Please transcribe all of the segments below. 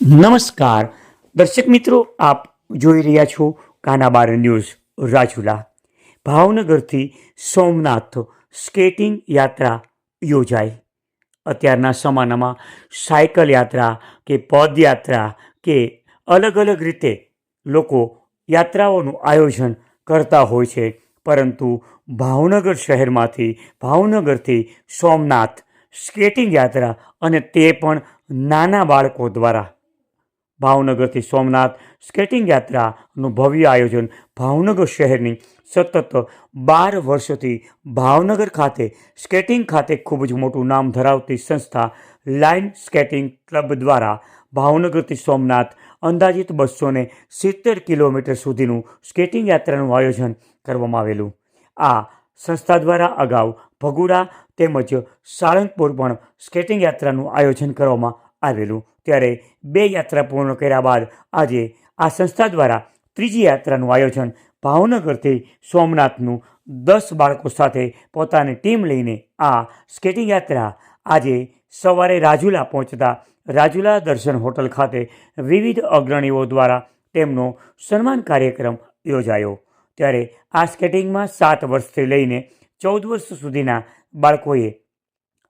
નમસ્કાર. દર્શક મિત્રો, આપ જોઈ રહ્યા છો કાનાબાર ન્યૂઝ રાજુલા. ભાવનગરથી સોમનાથ સ્કેટિંગ યાત્રા યોજાઈ. અત્યારના સમાનામાં સાયકલ યાત્રા કે પદયાત્રા કે અલગ અલગ રીતે લોકો યાત્રાઓનું આયોજન કરતા હોય છે. પરંતુ ભાવનગર શહેરમાંથી, ભાવનગરથી સોમનાથ સ્કેટિંગ યાત્રા અને તે પણ નાના બાળકો દ્વારા. ભાવનગરથી સોમનાથ સ્કેટિંગ યાત્રાનું ભવ્ય આયોજન ભાવનગર શહેરની સતત બાર વર્ષોથી ભાવનગર ખાતે સ્કેટિંગ ખાતે ખૂબ જ મોટું નામ ધરાવતી સંસ્થા લાઇન સ્કેટિંગ ક્લબ દ્વારા ભાવનગરથી સોમનાથ અંદાજિત બસો ને સિત્તેર કિલોમીટર સુધીનું સ્કેટિંગ યાત્રાનું આયોજન કરવામાં આવેલું. આ સંસ્થા દ્વારા અગાઉ ભગુડા તેમજ સાળંગપુર પણ સ્કેટિંગ યાત્રાનું આયોજન કરવામાં આવેલું. ત્યારે બે યાત્રા પૂર્ણ કર્યા બાદ આજે આ સંસ્થા દ્વારા ત્રીજી યાત્રાનું આયોજન ભાવનગરથી સોમનાથનું દસ બાળકો સાથે પોતાની ટીમ લઈને આ સ્કેટિંગ યાત્રા આજે સવારે રાજુલા પહોંચતા રાજુલા દર્શન હોટલ ખાતે વિવિધ અગ્રણીઓ દ્વારા તેમનો સન્માન કાર્યક્રમ યોજાયો. ત્યારે આ સ્કેટિંગમાં સાત વર્ષથી લઈને ચૌદ વર્ષ સુધીના બાળકોએ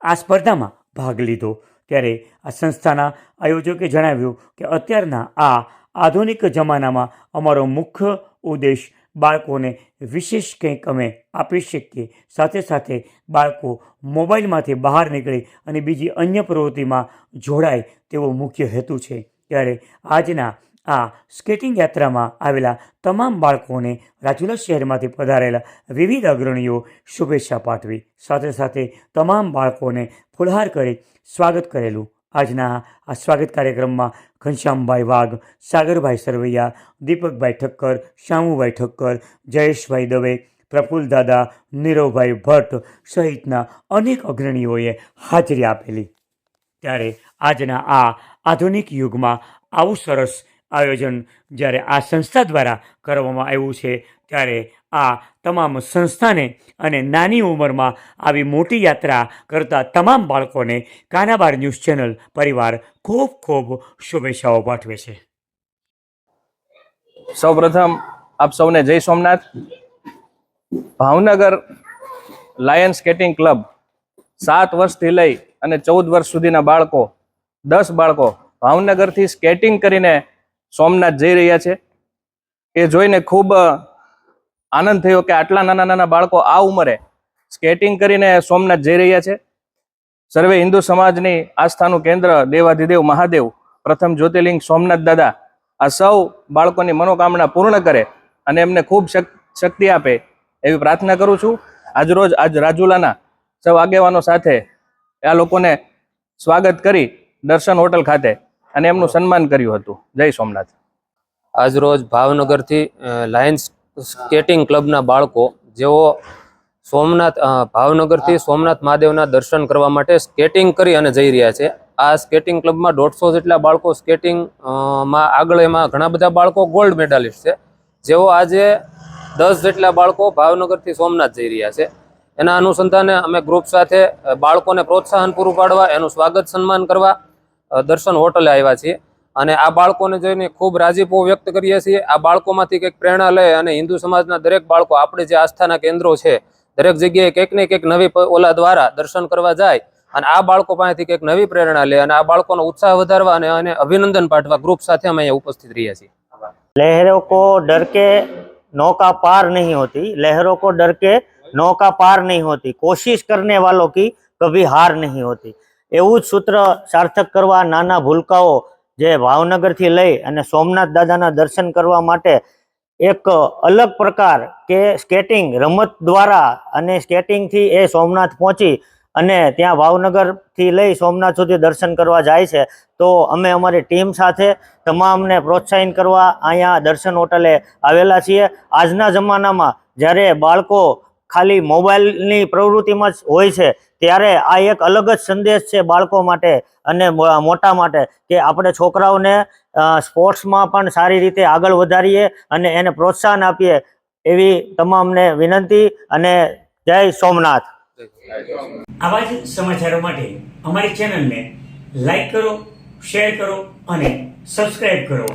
આ સ્પર્ધામાં ભાગ લીધો. ત્યારે આ સંસ્થાના આયોજકે જણાવ્યું કે અત્યારના આ આધુનિક જમાનામાં અમારો મુખ્ય ઉદ્દેશ બાળકોને વિશેષ કંઈક અમે આપી શકીએ. સાથે સાથે બાળકો મોબાઈલમાંથી બહાર નીકળે અને બીજી અન્ય પ્રવૃત્તિમાં જોડાય તેવો મુખ્ય હેતુ છે. ત્યારે આજના આ સ્કેટિંગ યાત્રામાં આવેલા તમામ બાળકોને રાજુલા શહેરમાંથી પધારેલા વિવિધ અગ્રણીઓ શુભેચ્છા પાઠવી. સાથે સાથે તમામ બાળકોને ફુલહાર કરી સ્વાગત કરેલું. આજના આ સ્વાગત કાર્યક્રમમાં ઘનશ્યામભાઈ વાઘ, સાગરભાઈ સરવૈયા, દીપકભાઈ ઠક્કર શ્યામુભાઈ ઠક્કર, જયેશભાઈ દવે પ્રફુલ્લ દાદા, નીરવભાઈ ભટ્ટ સહિતના અનેક અગ્રણીઓએ હાજરી આપેલી. ત્યારે આજના આ આધુનિક યુગમાં આવું સરસ આયોજન જ્યારે આ સંસ્થા દ્વારા કરવામાં આવ્યું છે, ત્યારે આ તમામ સંસ્થાને અને નાની ઉંમરમાં આવી મોટી યાત્રા કરતા તમામ બાળકોને કાનાબાર ન્યૂઝ ચેનલ પરિવાર ખૂબ ખૂબ શુભેચ્છાઓ પાઠવે છે. સૌપ્રથમ આપ સૌને જય Somnath. Bhavnagar lion skating club સાત વર્ષથી લઈ અને ચૌદ વર્ષ સુધીના બાળકો, દસ બાળકો ભાવનગરથી સ્કેટિંગ કરીને સોમનાથ જઈ રહ્યા છે. એ જોઈને ખૂબ આનંદ થયો કે આટલા નાના નાના બાળકો આ ઉંમરે સ્કેટિંગ કરીને સોમનાથ જઈ રહ્યા છે. સર્વે હિન્દુ સમાજની આસ્થાનું કેન્દ્ર દેવાધિદેવ મહાદેવ, પ્રથમ જ્યોતિર્લિંગ સોમનાથ દાદા, આ સૌ બાળકોની મનોકામના પૂર્ણ કરે અને એમને ખૂબ શક- શક્તિ આપે એવી પ્રાર્થના કરું છું. આજરોજ આજ રાજુલાના સૌ આગેવાનો સાથે આ લોકોને સ્વાગત કરી દર્શન હોટલ ખાતે અને એમનું સન્માન કર્યું હતું. જય સોમનાથ. આજરોજ ભાવનગરથી લાયન્સ સ્કેટિંગ ક્લબના બાળકો, જેઓ સોમનાથ ભાવનગરથી સોમનાથ મહાદેવના દર્શન કરવા માટે સ્કેટિંગ કરી અને જઈ રહ્યા છે. આ સ્કેટિંગ ક્લબમાં દોઢસો જેટલા બાળકો સ્કેટિંગમાં આગળ એમાં ઘણા બધા બાળકો ગોલ્ડ મેડાલિસ્ટ છે. જેઓ આજે દસ જેટલા બાળકો ભાવનગરથી સોમનાથ જઈ રહ્યા છે. એના અનુસંધાને અમે ગ્રુપ સાથે બાળકોને પ્રોત્સાહન પૂરું પાડવા, એનું સ્વાગત સન્માન કરવા દર્શન હોટલે આવ્યા છીએ. અને આ બાળકોને જોઈને ખૂબ રાજીપો વ્યક્ત કરીએ છીએ. આ બાળકોમાંથી કંઈક પ્રેરણા લે અને હિન્દુ સમાજના દરેક બાળકો આપણે જે આસ્થાના કેન્દ્રો છે, દરેક જગ્યાએ કંઈક ને કંઈક નવી ઓલા દ્વારા દર્શન કરવા જાય અને આ બાળકો પાસેથી કંઈક નવી પ્રેરણા લે અને આ બાળકોનો ઉત્સાહ વધારવા અને એને અભિનંદન પાઠવા ગ્રુપ સાથે અમે અહીંયા ઉપસ્થિત રહ્યા છીએ. લહેરો કો ડર કે નૌકા પાર નહીં હોતી. લહેરો કો ડર કે નૌકા પાર નહીં હોતી. કોશિશ કરને વાલો કી કભી હાર નહીં હોતી. એવું જ સૂત્ર સાર્થક કરવા નાના ભૂલકાઓ જે ભાવનગરથી લઈ અને સોમનાથ દાદાના દર્શન કરવા માટે એક અલગ પ્રકાર કે સ્કેટિંગ રમત દ્વારા અને સ્કેટિંગથી એ સોમનાથ પહોંચી અને ત્યાં ભાવનગરથી લઈ સોમનાથ સુધી દર્શન કરવા જાય છે. તો અમે અમારી ટીમ સાથે તમામને પ્રોત્સાહિત કરવા અહીંયા દર્શન હોટલે આવેલા છીએ. આજના જમાનામાં જ્યારે બાળકો ખાલી મોબાઈલની પ્રવૃત્તિમાં જ હોય છે, ત્યારે આ એક અલગ જ સંદેશ છે બાળકો માટે અને મોટા માટે કે આપણે છોકરાઓને સ્પોર્ટ્સમાં પણ સારી રીતે આગળ વધારીએ અને એને પ્રોત્સાહન આપીએ એવી તમામને વિનંતી અને જય સોમનાથ. આવા જ સમાચારો માટે અમારી ચેનલને લાઈક કરો, શેર કરો અને સબસ્ક્રાઈબ કરો.